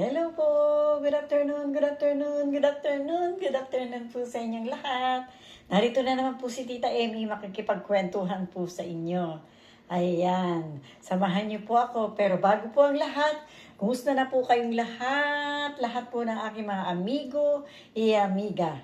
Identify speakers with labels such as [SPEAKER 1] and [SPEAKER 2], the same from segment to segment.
[SPEAKER 1] Hello po! Good afternoon, good afternoon, good afternoon, good afternoon po sa inyong lahat. Narito na naman po si Tita Emmy makikipagkwentuhan po sa inyo. Ayan, samahan niyo po ako. Pero bago po ang lahat, kumusta na po kayong lahat? Lahat po ng aking mga amigo y amiga.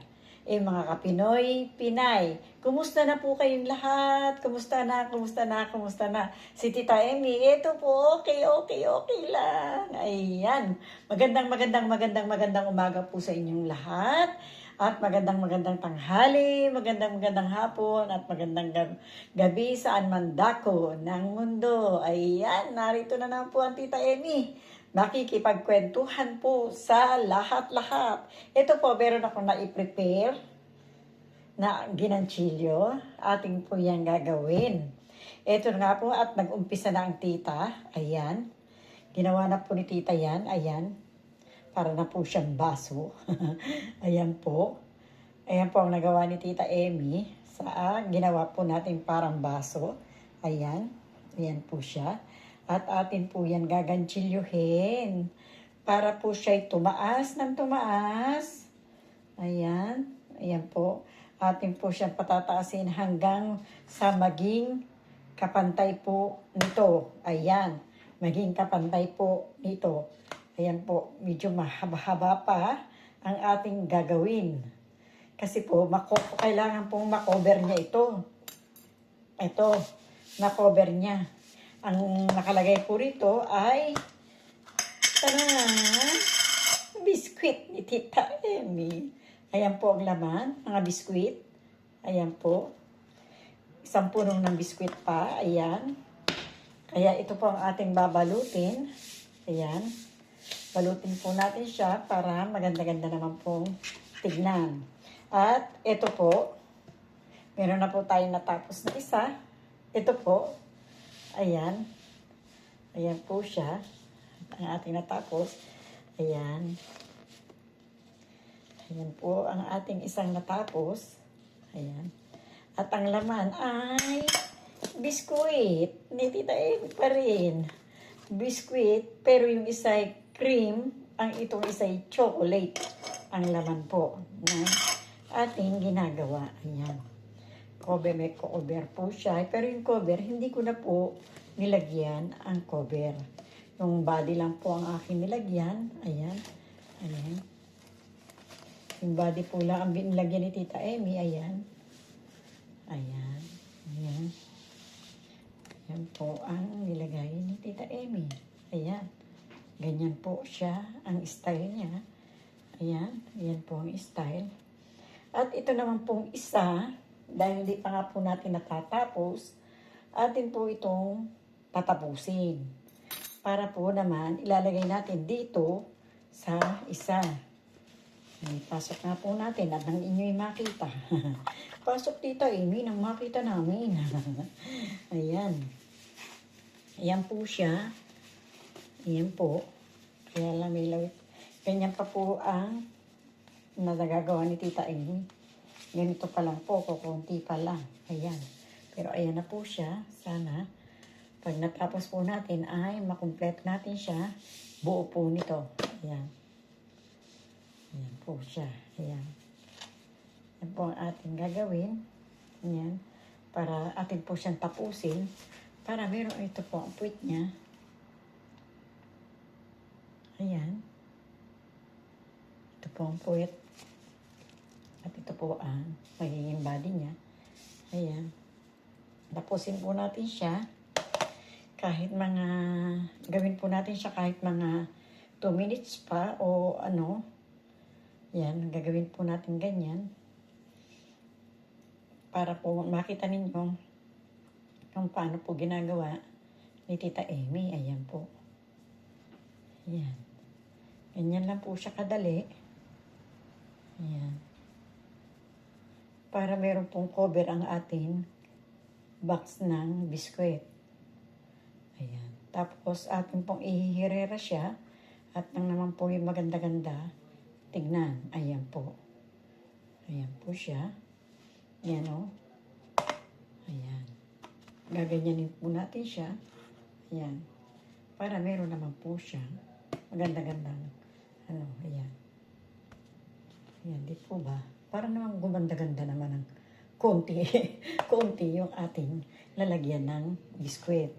[SPEAKER 1] Eh mga kapinoy, Pinay, kumusta na po kayong lahat? Kumusta na, kumusta na, kumusta na? Si Tita Emmy, eto po, okay, okay, okay lang. Ayan, magandang, magandang, magandang, magandang umaga po sa inyong lahat. At magandang, magandang tanghali, magandang, magandang hapon, at magandang gab- gabi saan man dako ng mundo. Ayan, narito na naman po ang Tita Emmy makikipagkwentuhan po sa lahat-lahat. Ito po, meron ako na-prepare na ginanchilyo. Ating po yan gagawin. Ito nga po, at nag-umpisa na ang tita. Ayan. Ginawa na po ni tita yan. Ayan. Para na po siyang baso. Ayan po. Ayan po ang nagawa ni tita Emmy. Sa ginawa po natin parang baso. Ayan. Ayan po siya. At atin po yan gaganchilyuhin. Para po siya'y tumaas ng tumaas. Ayan. Ayan po. Atin po siyang patataasin hanggang sa maging kapantay po nito. Ayan. Maging kapantay po nito. Ayan po. Medyo mahaba-haba pa ang ating gagawin. Kasi po, mako- kailangan pong makover niya ito. Ito, na-cover niya. Ang nakalagay po rito ay Tara! Biskwit ni Tita Emmy. Ayan po ang laman, mga biskwit. Ayan po. Isang punong ng biskwit pa. Ayan. Kaya ito po ang ating babalutin. Ayan. Balutin po natin siya para maganda-ganda naman pong tignan. At ito po, meron na po tayong natapos na isa. Ito po, ayan. Ayan po siya. Ang ating natapos. Ayan. Ayan po ang ating isang natapos. Ayan. At ang laman ay biskuit. Ni Tita Amy pa rin. Biskuit, pero yung isa ay cream, ang itong isa ay chocolate. Ang laman po na ating ginagawa. Ayan. Cover, may cover po siya. Pero yung cover, hindi ko na po nilagyan ang cover. Yung body lang po ang aking nilagyan. Ayan. Ayan. Yung body po lang ang binilagyan ni Tita Emmy. Ayan. Ayan. Ayan. Ayan po ang nilagay ni Tita Emmy. Ayan. Ganyan po siya, ang style niya. Ayan. Ayan po ang style. At ito naman pong isa, dahil hindi pa nga po natin natatapos, atin po itong tatapusin. Para po naman, ilalagay natin dito sa isa. Ay, pasok nga po natin at nang inyo'y makita. pasok dito, Amy, nang makita namin. Ayan. Ayan po siya. Ayan po. Kaya lang may lawit. Ganyan pa po ang na nagagawa ni Tita Amy. Ganito pa lang po, kukunti pa lang. Ayan. Pero ayan na po siya. Sana, pag natapos po natin ay makumpleto natin siya. Buo po nito. Ayan. Ayan po siya. Ayan. Yan po ang ating gagawin. Ayan. Para atin po siyang tapusin. Para meron ito po ang puwit niya. Ayan. Ito po ang puwit. At ito po ang magiging body niya. Ayan. Tapusin po natin siya. Kahit mga, gawin po natin siya kahit mga 2 minutes pa o ano. Yan, gagawin po natin ganyan. Para po makita ninyo kung paano po ginagawa ni Tita Amy. Ayan po. Ayan. Ganyan lang po siya kadali. Ayan. Para meron pong cover ang ating box ng biskwit. Ayan. Tapos atin pong ihihirera siya at nang naman po yung maganda-ganda, tignan. Ayan po. Ayan po siya. Ayan o. Ayan. Gaganyanin po natin siya. Ayan. Para meron naman po siya maganda-gandang Ano, ayan. Ayan, di po ba? Para naman gumanda-ganda naman ng konti, konti yung ating lalagyan ng biskwit.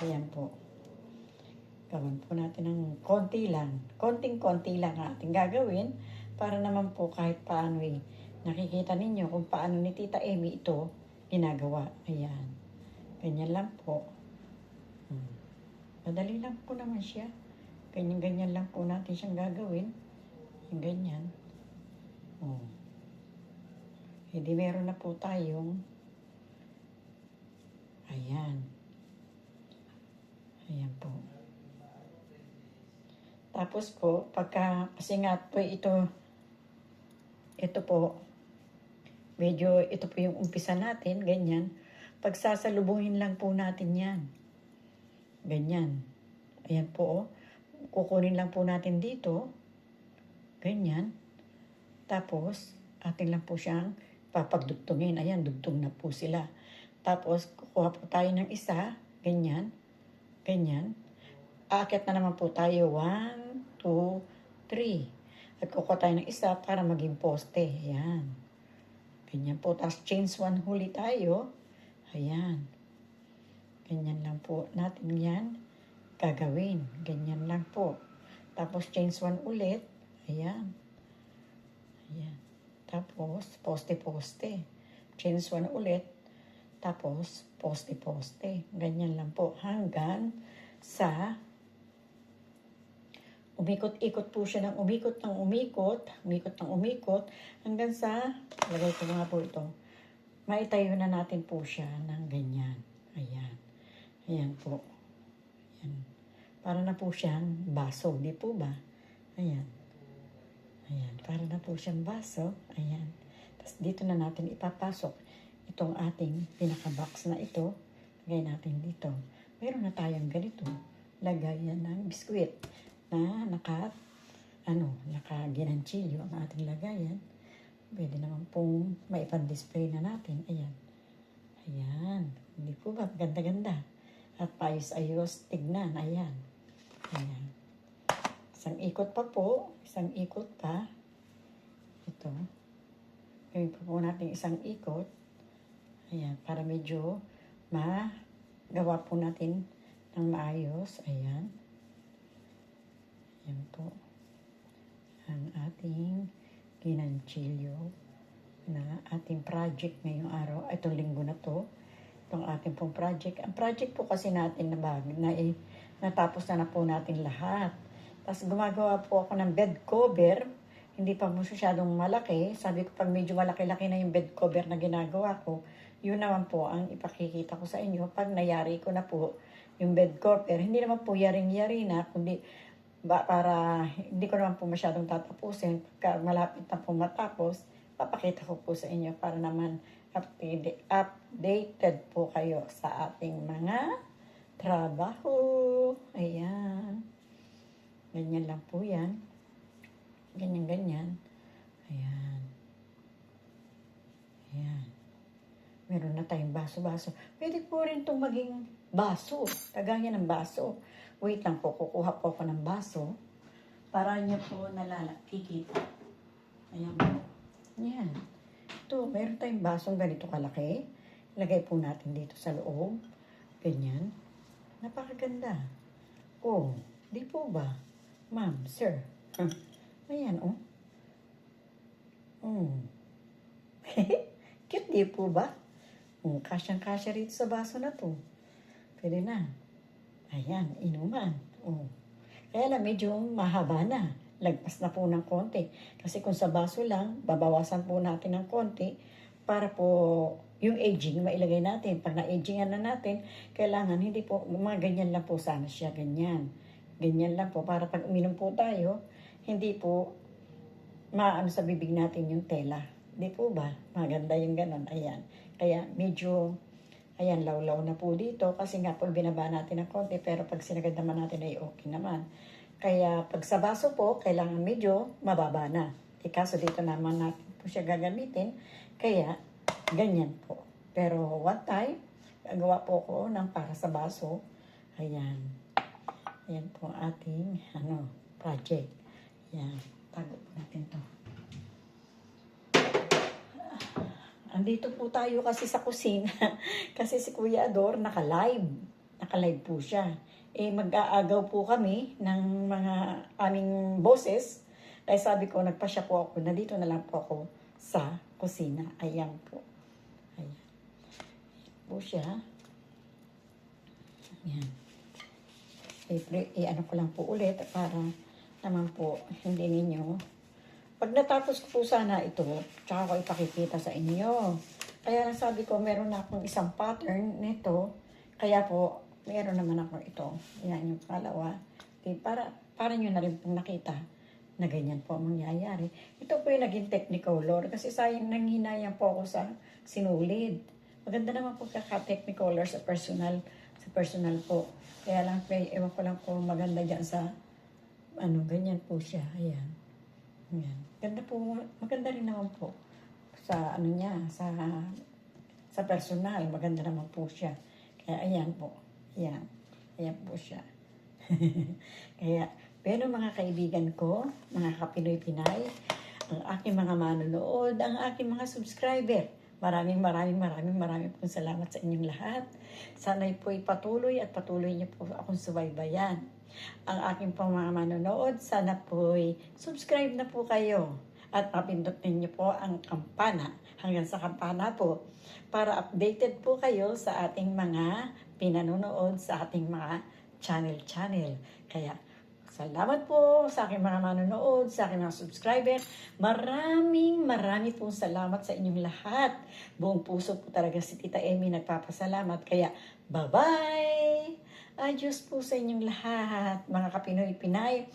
[SPEAKER 1] Ayan po. Gawin po natin ng konti lang. Konting-konti lang ang ating gagawin para naman po kahit paano eh, nakikita ninyo kung paano ni Tita Amy ito ginagawa. Ayan. Ganyan lang po. Hmm. Madali lang po naman siya. Ganyan-ganyan lang po natin siyang gagawin. Yung ganyan. Oh. Hindi meron na po tayong ayan. Ayan po. Tapos po, pagka, kasi nga po ito, ito po, medyo, ito po yung umpisa natin, ganyan. Pagsasalubungin lang po natin yan. Ganyan. Ayan po, oh. kukunin lang po natin dito. Ganyan. Tapos, atin lang po siyang papagdugtungin. Ayan, dugtong na po sila. Tapos, kukuha po tayo ng isa. Ganyan. Ganyan. Aakyat na naman po tayo. One, two, three. At kukuha tayo ng isa para maging poste. Ayan. Ganyan po. Tapos, chains one huli tayo. Ayan. Ganyan lang po natin yan gagawin. Ganyan lang po. Tapos, chains one ulit. Ayan. Ayan. Tapos, poste-poste. Chains one ulit. Tapos, poste-poste. Ganyan lang po. Hanggang sa umikot-ikot po siya ng umikot ng umikot, umikot ng umikot, hanggang sa, lagay ko nga po ito, maitayo na natin po siya ng ganyan. Ayan. Ayan po. Ayan. Para na po siyang baso, di po ba? Ayan. Ayan. Para na po siyang baso. Ayan. Tapos dito na natin ipapasok itong ating pinaka-box na ito. Lagay natin dito. Meron na tayong ganito. Lagayan ng biskwit na naka, ano, naka-ginanchilyo ang ating lagayan. Pwede naman pong maipan-display na natin. Ayan. Ayan. Hindi po ba? Ganda-ganda. At paayos-ayos tignan. Ayan. Ayan. Isang ikot pa po. Isang ikot pa. Ito. Gawin pa po natin isang ikot. Ayan. Para medyo magawa po natin ng maayos. Ayan. Ayan po. Ang ating ginanchilyo na ating project ngayong araw. Itong linggo na to. Itong ating pong project. Ang project po kasi natin na bag, na natapos na na po natin lahat. Tapos gumagawa po ako ng bed cover. Hindi pa masyadong malaki. Sabi ko pag medyo malaki-laki na yung bed cover na ginagawa ko, yun naman po ang ipakikita ko sa inyo. Pag nayari ko na po yung bed cover, hindi naman po yaring-yari na, kundi ba, para hindi ko naman po masyadong tatapusin. Pagka malapit na po matapos, papakita ko po sa inyo para naman updated, updated po kayo sa ating mga trabaho. Ayan. Ganyan lang po yan. Ganyan, ganyan. Ayan. Ayan. Meron na tayong baso-baso. Pwede po rin itong maging baso. Kagaya ng baso. Wait lang po, kukuha po ako ng baso. Para niyo po nalalakikita. Ayan po. Ayan. Ito, meron tayong basong ganito kalaki. Lagay po natin dito sa loob. Ganyan. Napakaganda. Oh, di po ba? Ma'am, sir. Ah, Ayan, oh. Mm. Cute, di po ba? Mm, kasyang-kasya rito sa baso na to. Pwede na. Ayan, inuman. Oh. Kaya lang, medyo mahaba na. Lagpas na po ng konti. Kasi kung sa baso lang, babawasan po natin ng konti para po yung aging mailagay natin. Pag na-agingan na natin, kailangan hindi po, mga ganyan lang po sana siya, ganyan. Ganyan lang po, para pag uminom po tayo, hindi po maano sa bibig natin yung tela. Di po ba? Maganda yung ganon. Ayan. Kaya medyo, ayan, lawlaw na po dito. Kasi nga po, binaba natin ng konti. Pero pag sinagad naman natin ay okay naman. Kaya pag sa baso po, kailangan medyo mababa na. E kaso dito naman natin po siya gagamitin. Kaya, ganyan po. Pero one time, gagawa po ko ng para sa baso. Ayan. Ayan po ating ano, project. Yan. Tago po natin to. Andito po tayo kasi sa kusina. kasi si Kuya Ador naka-live. Naka-live po siya. Eh, mag-aagaw po kami ng mga aming bosses. Kaya sabi ko, nagpasya po ako. Nandito na lang po ako sa kusina. Ayan po. Ayan. Ayan po siya. Ayan. I-ano ko lang po ulit para naman po hindi ninyo pag natapos ko po sana ito, tsaka ko ipakikita sa inyo. Kaya lang sabi ko, meron na akong isang pattern nito. Kaya po, meron naman ako ito. Yan yung pangalawa. Di, para, para nyo na rin pong nakita na ganyan po ang mangyayari. Ito po yung naging technicolor kasi sayang nanghinayang po ako sa sinulid. Maganda naman po kaka-technicolor sa personal personal po. Kaya lang, may, ewan ko lang kung maganda dyan sa ano, ganyan po siya. Ayan. Ayan. Ganda po, maganda rin naman po sa ano niya, sa sa personal, maganda naman po siya. Kaya ayan po. Ayan. Ayan po siya. Kaya, pero mga kaibigan ko, mga kapinoy-pinay, ang aking mga manonood, ang aking mga subscriber, maraming maraming maraming maraming pong salamat sa inyong lahat. Sana'y po'y patuloy at patuloy niyo po akong subaybayan. Ang aking pong mga manonood, sana po'y subscribe na po kayo at mapindot ninyo po ang kampana hanggang sa kampana po para updated po kayo sa ating mga pinanonood sa ating mga channel-channel. Kaya Salamat po sa aking mga manonood, sa aking mga subscriber. Maraming marami pong salamat sa inyong lahat. Buong puso po talaga si Tita Emmy nagpapasalamat. Kaya, bye-bye! Adios po sa inyong lahat, mga kapinoy-pinay.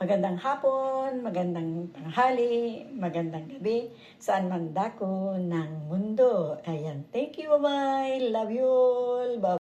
[SPEAKER 1] Magandang hapon, magandang tanghali, magandang gabi, saan man dako ng mundo. Ayan, thank you, bye-bye. Love you all. Bye.